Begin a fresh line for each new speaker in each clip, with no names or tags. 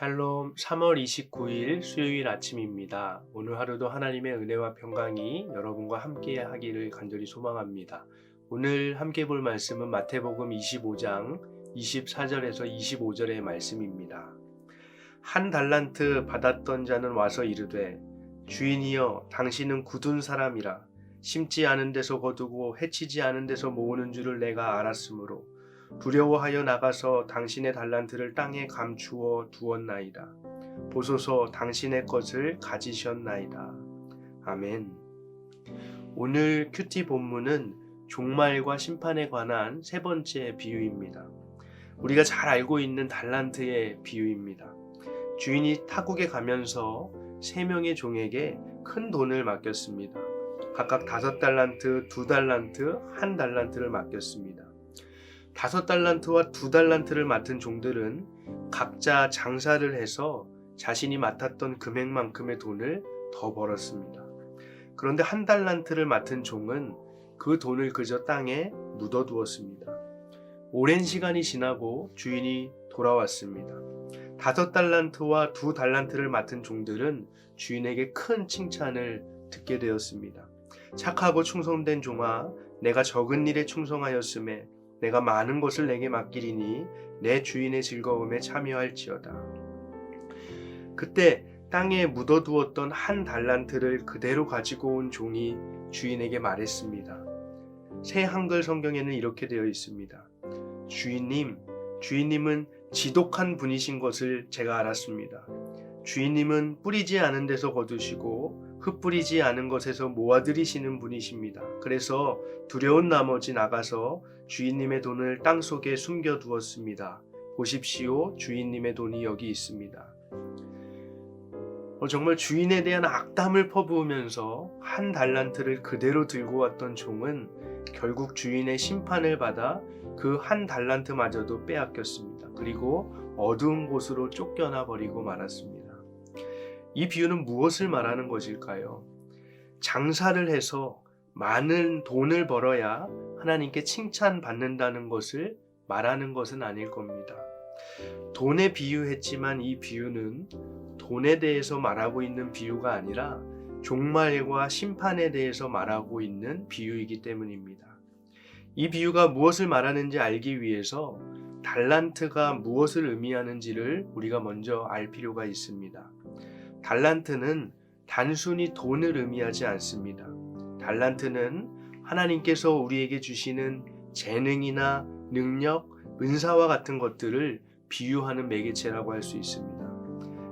샬롬 3월 29일 수요일 아침입니다. 오늘 하루도 하나님의 은혜와 평강이 여러분과 함께 하기를 간절히 소망합니다. 오늘 함께 볼 말씀은 마태복음 25장 24절에서 25절의 말씀입니다. 한 달란트 받았던 자는 와서 이르되 주인이여 당신은 굳은 사람이라 심지 않은 데서 거두고 해치지 않은 데서 모으는 줄을 내가 알았으므로 두려워하여 나가서 당신의 달란트를 땅에 감추어 두었나이다. 보소서 당신의 것을 가지셨나이다. 아멘. 오늘 큐티 본문은 종말과 심판에 관한 세 번째 비유입니다. 우리가 잘 알고 있는 달란트의 비유입니다. 주인이 타국에 가면서 세 명의 종에게 큰 돈을 맡겼습니다. 각각 다섯 달란트, 두 달란트, 한 달란트를 맡겼습니다. 다섯 달란트와 두 달란트를 맡은 종들은 각자 장사를 해서 자신이 맡았던 금액만큼의 돈을 더 벌었습니다. 그런데 한 달란트를 맡은 종은 그 돈을 그저 땅에 묻어두었습니다. 오랜 시간이 지나고 주인이 돌아왔습니다. 다섯 달란트와 두 달란트를 맡은 종들은 주인에게 큰 칭찬을 듣게 되었습니다. 착하고 충성된 종아, 내가 적은 일에 충성하였음에 내가 많은 것을 내게 맡기리니 내 주인의 즐거움에 참여할지어다. 그때 땅에 묻어두었던 한 달란트를 그대로 가지고 온 종이 주인에게 말했습니다. 새 한글 성경에는 이렇게 되어 있습니다. 주인님, 주인님은 지독한 분이신 것을 제가 알았습니다. 주인님은 뿌리지 않은 데서 거두시고 흩뿌리지 않은 것에서 모아들이시는 분이십니다. 그래서 두려운 나머지 나가서 주인님의 돈을 땅 속에 숨겨 두었습니다. 보십시오. 주인님의 돈이 여기 있습니다. 어, 정말 주인에 대한 악담을 퍼부으면서 한 달란트를 그대로 들고 왔던 종은 결국 주인의 심판을 받아 그 한 달란트마저도 빼앗겼습니다. 그리고 어두운 곳으로 쫓겨나 버리고 말았습니다. 이 비유는 무엇을 말하는 것일까요? 장사를 해서 많은 돈을 벌어야 하나님께 칭찬받는다는 것을 말하는 것은 아닐 겁니다. 돈에 비유했지만 이 비유는 돈에 대해서 말하고 있는 비유가 아니라 종말과 심판에 대해서 말하고 있는 비유이기 때문입니다. 이 비유가 무엇을 말하는지 알기 위해서 달란트가 무엇을 의미하는지를 우리가 먼저 알 필요가 있습니다. 달란트는 단순히 돈을 의미하지 않습니다. 달란트는 하나님께서 우리에게 주시는 재능이나 능력, 은사와 같은 것들을 비유하는 매개체라고 할 수 있습니다.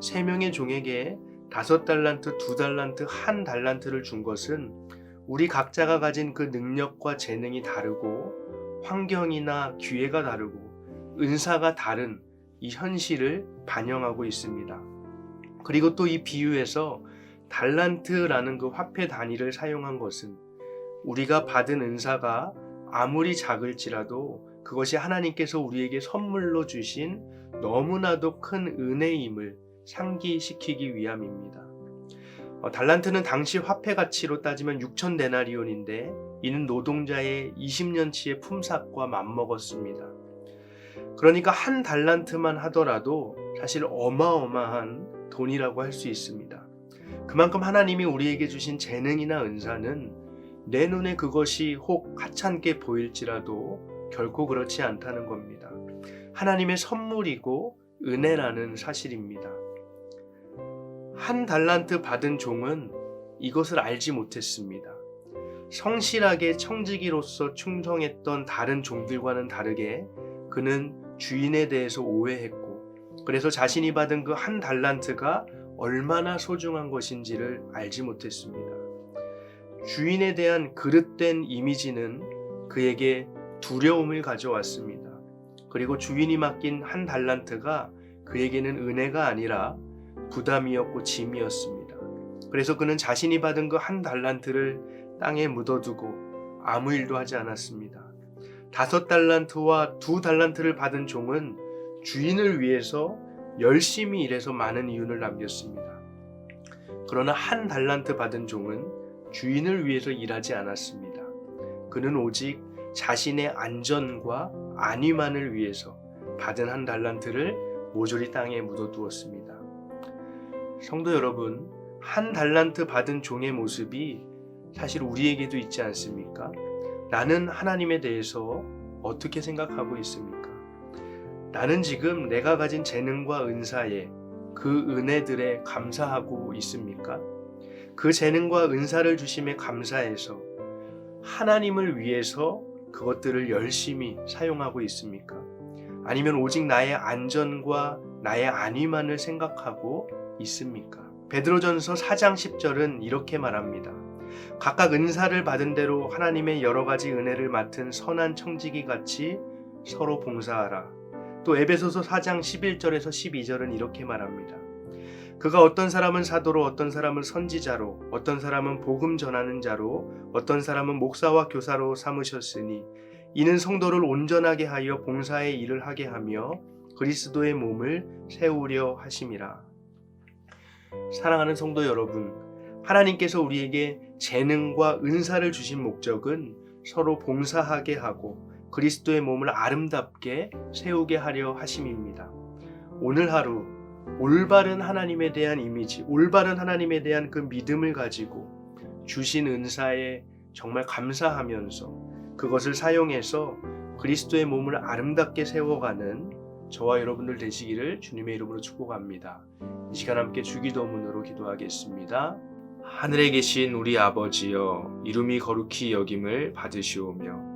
세 명의 종에게 다섯 달란트, 두 달란트, 한 달란트를 준 것은 우리 각자가 가진 그 능력과 재능이 다르고 환경이나 기회가 다르고 은사가 다른 이 현실을 반영하고 있습니다. 그리고 또 이 비유에서 달란트라는 그 화폐 단위를 사용한 것은 우리가 받은 은사가 아무리 작을지라도 그것이 하나님께서 우리에게 선물로 주신 너무나도 큰 은혜임을 상기시키기 위함입니다. 어, 달란트는 당시 화폐 가치로 따지면 6천 데나리온인데 이는 노동자의 20년치의 품삯과 맞먹었습니다. 그러니까 한 달란트만 하더라도 사실 어마어마한 돈이라고 할 수 있습니다. 그만큼 하나님이 우리에게 주신 재능이나 은사는 내 눈에 그것이 혹 하찮게 보일지라도 결코 그렇지 않다는 겁니다. 하나님의 선물이고 은혜라는 사실입니다. 한 달란트 받은 종은 이것을 알지 못했습니다. 성실하게 청지기로서 충성했던 다른 종들과는 다르게 그는 주인에 대해서 오해했고 그래서 자신이 받은 그 한 달란트가 얼마나 소중한 것인지를 알지 못했습니다. 주인에 대한 그릇된 이미지는 그에게 두려움을 가져왔습니다. 그리고 주인이 맡긴 한 달란트가 그에게는 은혜가 아니라 부담이었고 짐이었습니다. 그래서 그는 자신이 받은 그 한 달란트를 땅에 묻어두고 아무 일도 하지 않았습니다. 다섯 달란트와 두 달란트를 받은 종은 주인을 위해서 열심히 일해서 많은 이윤을 남겼습니다. 그러나 한 달란트 받은 종은 주인을 위해서 일하지 않았습니다. 그는 오직 자신의 안전과 안위만을 위해서 받은 한 달란트를 모조리 땅에 묻어두었습니다. 성도 여러분, 한 달란트 받은 종의 모습이 사실 우리에게도 있지 않습니까? 나는 하나님에 대해서 어떻게 생각하고 있습니까? 나는 지금 내가 가진 재능과 은사에 그 은혜들에 감사하고 있습니까? 그 재능과 은사를 주심에 감사해서 하나님을 위해서 그것들을 열심히 사용하고 있습니까? 아니면 오직 나의 안전과 나의 안위만을 생각하고 있습니까? 베드로전서 4장 10절은 이렇게 말합니다. 각각 은사를 받은 대로 하나님의 여러 가지 은혜를 맡은 선한 청지기 같이 서로 봉사하라. 또 에베소서 4장 11절에서 12절은 이렇게 말합니다. 그가 어떤 사람은 사도로 어떤 사람은 선지자로 어떤 사람은 복음 전하는 자로 어떤 사람은 목사와 교사로 삼으셨으니 이는 성도를 온전하게 하여 봉사의 일을 하게 하며 그리스도의 몸을 세우려 하심이라. 사랑하는 성도 여러분, 하나님께서 우리에게 재능과 은사를 주신 목적은 서로 봉사하게 하고 그리스도의 몸을 아름답게 세우게 하려 하심입니다. 오늘 하루 올바른 하나님에 대한 이미지, 올바른 하나님에 대한 그 믿음을 가지고 주신 은사에 정말 감사하면서 그것을 사용해서 그리스도의 몸을 아름답게 세워가는 저와 여러분들 되시기를 주님의 이름으로 축복합니다. 이 시간 함께 주기도문으로 기도하겠습니다. 하늘에 계신 우리 아버지여 이름이 거룩히 여김을 받으시오며